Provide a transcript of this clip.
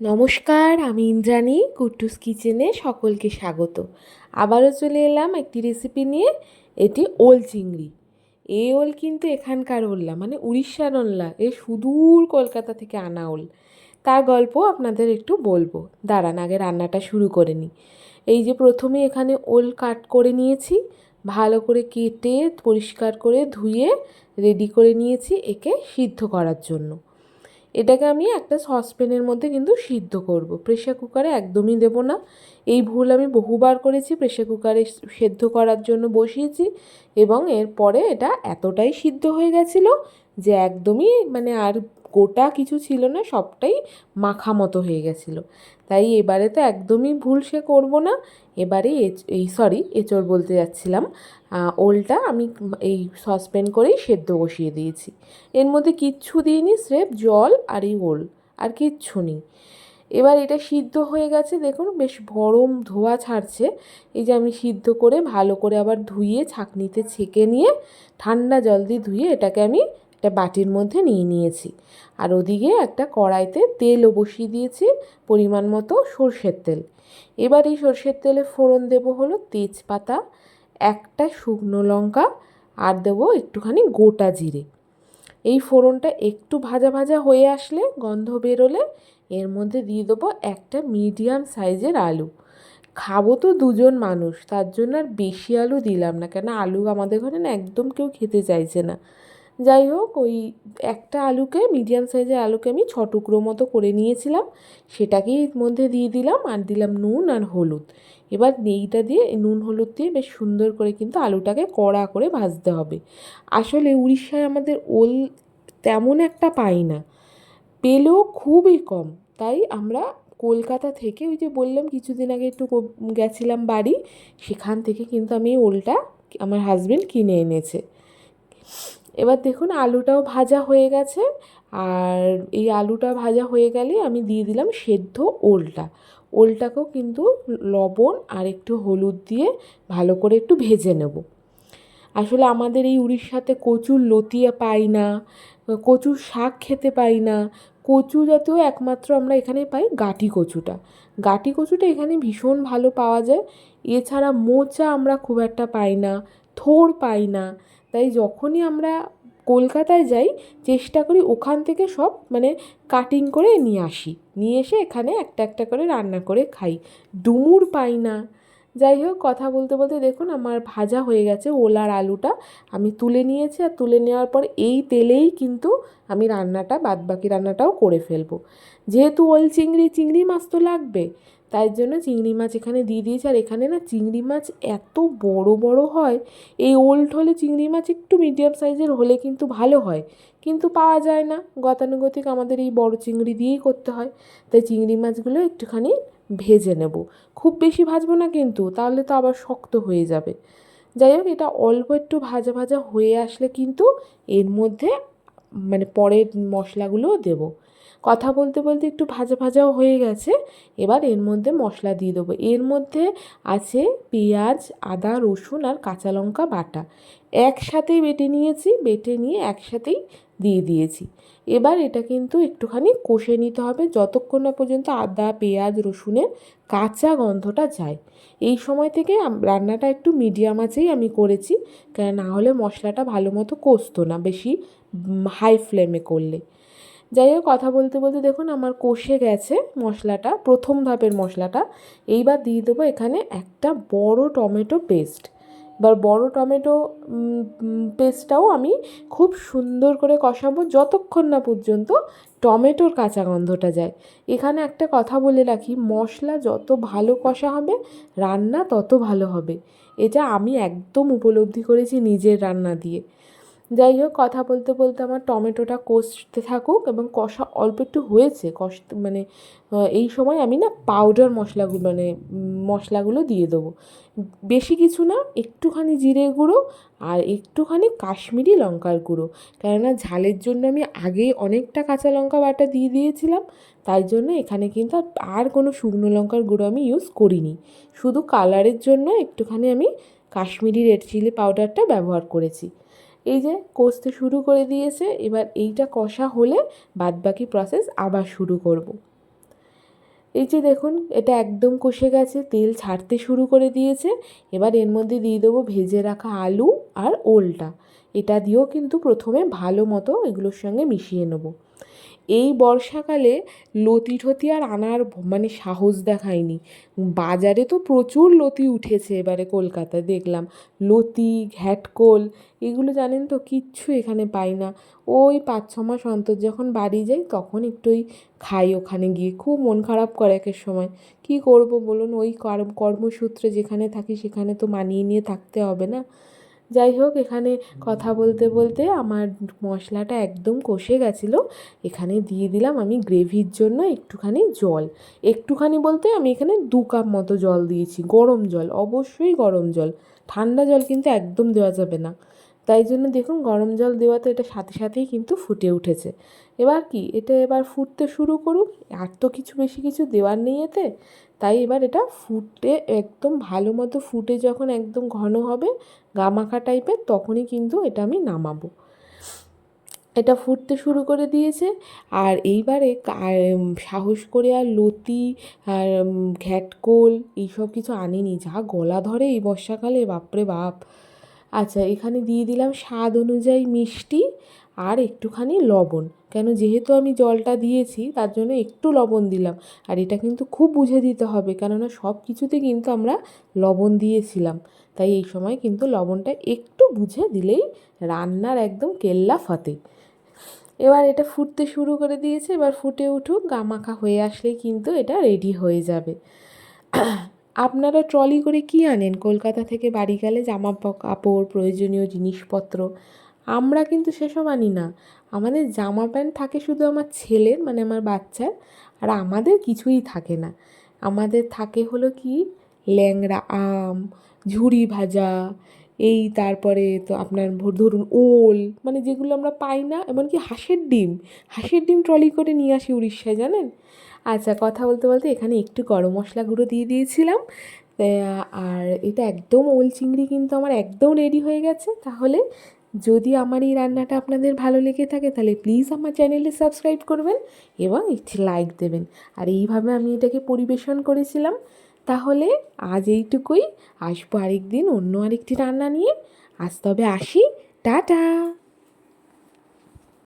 নমস্কার, আমি ইন্দ্রাণী, কুট্টুস কিচেনে সকলকে স্বাগত। আবারও চলে এলাম একটি রেসিপি নিয়ে, এটি ওল চিংড়ি। এই ওল কিন্তু এখানকার ওল না মানে উড়িষ্যার ওল্লা এ সুদূর কলকাতা থেকে আনা ওল। তার গল্প আপনাদের একটু বলব। দাঁড়ান, আগে রান্নাটা শুরু করে নিই। এই যে প্রথমে এখানে ওল কাট করে নিয়েছি, ভালো করে কেটে, পরিষ্কার করে ধুয়ে রেডি করে নিয়েছি একে সিদ্ধ করার জন্য। এটাকে আমি একটা সসপ্যানের মধ্যে কিন্তু সিদ্ধ করব। প্রেশার কুকারে একদমই দেব না। এই ভুল আমি বহুবার করেছি প্রেশার কুকারে সেদ্ধ করার জন্য বসিয়েছি এবং এরপরে এটা এতটাই সিদ্ধ হয়ে গেছিল যে একদমই মানে আর গোটা কিছু ছিল না, সবটাই মাখা মতো হয়ে গেছিল। তাই এবারে তো একদমই ভুল সে করব না। এবারে এই সরি এঁচড় বলতে যাচ্ছিলাম। ওলটা আমি এই সসপ্যান করেই সেদ্ধ বসিয়ে দিয়েছি। এর মধ্যে কিচ্ছু দিইনি, স্রেফ জল আর এই ওল, আর কিচ্ছু নেই। এবার এটা সিদ্ধ হয়ে গেছে, দেখুন বেশ গরম ধোয়া ছাড়ছে। এই যে আমি সিদ্ধ করে ভালো করে আবার ধুয়ে, ছাঁকনিতে ছেঁকে নিয়ে ঠান্ডা জল দিয়ে ধুয়ে এটাকে আমি একটা বাটির মধ্যে নিয়ে নিয়েছি। আর ওদিকে একটা কড়াইতে তেলও বসিয়ে দিয়েছি, পরিমাণ মতো সর্ষের তেল। এবার এই সর্ষের তেলে ফোড়ন দেবো হলো তেজপাতা, একটা শুকনো লঙ্কা, আর দেবো একটুখানি গোটা জিরে। এই ফোড়নটা একটু ভাজা ভাজা হয়ে আসলে, গন্ধ বেরোলে এর মধ্যে দিয়ে দেবো একটা মিডিয়াম সাইজের আলু। খাব তো দুজন মানুষ, তার জন্য আর বেশি আলু দিলাম না, কেন আলু আমাদের ঘরে না একদম কেউ খেতে চাইছে না। যাই হোক, ওই একটা আলুকে মিডিয়াম সাইজের আলুকে আমি ছ টুকরো মতো করে নিয়েছিলাম। সেটাকেই মধ্যে দিয়ে দিলাম, আর দিলাম নুন আর হলুদ। এবার নেইটা দিয়ে নুন হলুদ দিয়ে বেশ সুন্দর করে কিন্তু আলুটাকে কড়া করে ভাজতে হবে। আসলে উড়িষ্যায় আমাদের ওল তেমন একটা পাই না। পেলেও খুবই কম। তাই আমরা কলকাতা থেকে, ওই যে বললাম কিছুদিন আগে একটু গেছিলাম বাড়ি, সেখান থেকে কিন্তু আমি ওলটা আমার হাজব্যান্ড কিনে এনেছে। এবার দেখুন আলুটাও ভাজা হয়ে গেছে। আর এই আলুটা ভাজা হয়ে গেলে আমি দিয়ে দিলাম সেদ্ধ ওলটা। ওলটাকেও কিন্তু লবণ আর একটু হলুদ দিয়ে ভালো করে একটু ভেজে নেব। আসলে আমাদের এই উড়িষ্যাতে কচুর লতিয়া পাই না, কচুর শাক খেতে পাই না। কচু জাতীয় একমাত্র আমরা এখানে পাই গাটি কচুটা। গাটি কচুটা এখানে ভীষণ ভালো পাওয়া যায়। এছাড়া মোচা আমরা খুব একটা পাই না থোর পাই না। তাই যখনই আমরা কলকাতায় যাই, চেষ্টা করি ওখান থেকে সব মানে কাটিং করে নিয়ে আসি। নিয়ে এসে এখানে একটা একটা করে রান্না করে খাই। ডুমুর পাই না। যাই হোক, কথা বলতে বলতে দেখুন আমার ভাজা হয়ে গেছে ওলার আলুটা। আমি তুলে নিয়েছি আর তুলে নেওয়ার পর এই তেলেই কিন্তু আমি রান্নাটা, বাদবাকি রান্নাটাও করে ফেলব। যেহেতু ওল চিংড়ি চিংড়ি মাছ তো লাগবে। তাই জন্য চিংড়ি মাছ এখানে দিয়ে দিয়েছি। আর এখানে না চিংড়ি মাছ এত বড় বড় হয়, এই ওল্ড হলে চিংড়ি মাছ একটু মিডিয়াম সাইজের হলে কিন্তু ভালো হয়। কিন্তু পাওয়া যায় না। গতানুগতিক আমাদের এই বড় চিংড়ি দিয়েই করতে হয়। তাই চিংড়ি মাছগুলো একটুখানি ভেজে নেব। খুব বেশি ভাজবো না কিন্তু, তাহলে তো আবার শক্ত হয়ে যাবে। যাই হোক, এটা অল্প একটু ভাজা ভাজা হয়ে আসলে কিন্তু এর মধ্যে মানে পরের মশলাগুলোও দেবো। কথা বলতে বলতে একটু ভাজা ভাজাও হয়ে গেছে। এবার এর মধ্যে মশলা দিয়ে দেবো। এর মধ্যে আছে পেঁয়াজ, আদা, রসুন আর কাঁচা লঙ্কা বাটা। একসাথেই বেটে নিয়েছি, বেটে নিয়ে একসাথেই দিয়ে দিয়েছি। এবার এটা কিন্তু একটুখানি কষে নিতে হবে যতক্ষণ না পর্যন্ত আদা, পেঁয়াজ, রসুনের কাঁচা গন্ধটা যায়। এই সময় থেকে রান্নাটা একটু মিডিয়াম আছেই আমি করেছি। কেন না হলে মশলাটা ভালো মতো কষতো না বেশি হাই ফ্লেমে করলে। যাই হোক, কথা বলতে বলতে দেখুন আমার কষে গেছে মশলাটা, প্রথম ধাপের মশলাটা। এইবার দিয়ে দেবো এখানে একটা বড় টমেটো পেস্ট। এবার বড় টমেটো পেস্টটাও আমি খুব সুন্দর করে কষাবো যতক্ষণ না পর্যন্ত টমেটোর কাঁচা গন্ধটা যায়। এখানে একটা কথা বলে রাখি, মশলা যত ভালো কষা হবে, রান্না তত ভালো হবে। এটা আমি একদম উপলব্ধি করেছি নিজের রান্না দিয়ে। যাই হোক, কথা বলতে বলতে আমার টমেটোটা কষতে থাকুক এবং কষা অল্প একটু হয়েছে, কষ মানে এই সময় আমি না পাউডার মশলাগুলো মানে মশলাগুলো দিয়ে দেবো। বেশি কিছু না, একটুখানি জিরে গুঁড়ো আর একটুখানি কাশ্মীরি লঙ্কার গুঁড়ো। কেননা ঝালের জন্য আমি আগেই অনেকটা কাঁচা লঙ্কা বাটা দিয়ে দিয়েছিলাম, তাই জন্য এখানে কিন্তু আর কোনো শুকনো লঙ্কার গুঁড়ো আমি ইউজ করিনি। শুধু কালারের জন্য একটুখানি আমি কাশ্মীরি রেড চিলি পাউডারটা ব্যবহার করেছি। এই যে কষতে শুরু করে দিয়েছে, এবার এইটা কষা হলে বাদবাকি প্রসেস আবার শুরু করব। এই যে দেখুন, এটা একদম কষে গেছে, তেল ছাড়তে শুরু করে দিয়েছে। এবার এর মধ্যে দিয়ে দেবো ভেজে রাখা আলু আর ওলটা। এটা দিয়েও কিন্তু প্রথমে ভালো মতো এগুলোর সঙ্গে মিশিয়ে নেব। এই বর্ষাকালে লতি ঠতি আর আনার মানে সাহস দেখায়নি। বাজারে তো প্রচুর লতি উঠেছে এবারে কলকাতায়, দেখলাম। লতি, ঘ্যাটকোল, এগুলো জানেন তো, কিচ্ছু এখানে পাই না। ওই পাঁচ, ছ মাস অন্তর যখন বাড়ি যাই, তখন একটু ওই খাই ওখানে গিয়ে। খুব মন খারাপ করে একের সময়। কী করব বলুন, ওই কর্মসূত্রে যেখানে থাকি, সেখানে তো মানিয়ে নিয়ে থাকতে হবে না। যাই হোক, এখানে কথা বলতে বলতে আমার মশলাটা একদম কষে গেছিল। এখানে দিয়ে দিলাম আমি গ্রেভির জন্য একটুখানি জল। একটুখানি বলতে আমি এখানে দু কাপ মতো জল দিয়েছি, গরম জল, অবশ্যই গরম জল। ঠান্ডা জল কিন্তু একদম দেওয়া যাবে না। তাই জন্য দেখুন, গরম জল দেওয়াতে এটা সাথে সাথেই কিন্তু ফুটে উঠেছে। এবার কি? এটা এবার ফুটতে শুরু করুক। আর তো কিছু বেশি কিছু দেওয়ার নেই এতে। তাই এবার এটা ফুটে একদম ভালো মতো ফুটে যখন একদম ঘন হবে, গামাখা টাইপের তখনই কিন্তু এটা আমি নামাবো। এটা ফুটতে শুরু করে দিয়েছে। আর এইবারে সাহস করে আর লতি আর ঘ্যাটকোল এইসব কিছু আনিনি। যা গলা ধরে এই বর্ষাকালে, বাপরে বাপ। আচ্ছা এখানে দিয়ে দিলাম স্বাদ অনুযায়ী মিষ্টি। আর একটুখানি লবণ। কেন যেহেতু আমি জলটা দিয়েছি, তার জন্য একটু লবণ দিলাম। আর এটা কিন্তু খুব বুঝে দিতে হবে, কেননা সব কিছুতে কিন্তু আমরা লবণ দিয়েছিলাম। তাই এই সময় কিন্তু লবণটা একটু বুঝে দিলেই রান্নার একদম কেল্লা ফতে। এবার এটা ফুটতে শুরু করে দিয়েছে, এবার ফুটে উঠুক, গামাখা হয়ে আসলেই কিন্তু এটা রেডি হয়ে যাবে। আপনারা ট্রলি করে কি আনেন? কলকাতা থেকে বাড়ি গেলে জামা কাপড়, প্রয়োজনীয় জিনিসপত্র আমরা কিন্তু সেসব আনি না। আমাদের জামা প্যান্ট থাকে শুধু আমার ছেলের মানে আমার বাচ্চার, আর আমাদের কিছুই থাকে না। আমাদের থাকে হলো কি? ল্যাংড়া, আম, ঝুড়ি ভাজা, এই তারপরে তো আপনার ধরুন ওল মানে যেগুলো আমরা পাই না, এমনকি হাঁসের ডিম। হাঁসের ডিম ট্রলি করে নিয়ে আসি উড়িষ্যায়, জানেন? আচ্ছা কথা বলতে বলতে এখানে একটু গরম মশলা গুঁড়ো দিয়ে দিয়েছিলাম। আর এটা একদম ওল চিংড়ি কিন্তু আমার একদম রেডি হয়ে গেছে। তাহলে যদি আমার এই রান্নাটা আপনাদের ভালো লেগে থাকে, তাহলে প্লিজ আমার চ্যানেলে সাবস্ক্রাইব করবেন এবং একটি লাইক দেবেন। আর এইভাবে আমি এটাকে পরিবেশন করেছিলাম। তাহলে আজ এইটুকুই। আসব আরেকদিন অন্য আরেকটি রান্না নিয়ে। আজ তবে আসি। টাটা!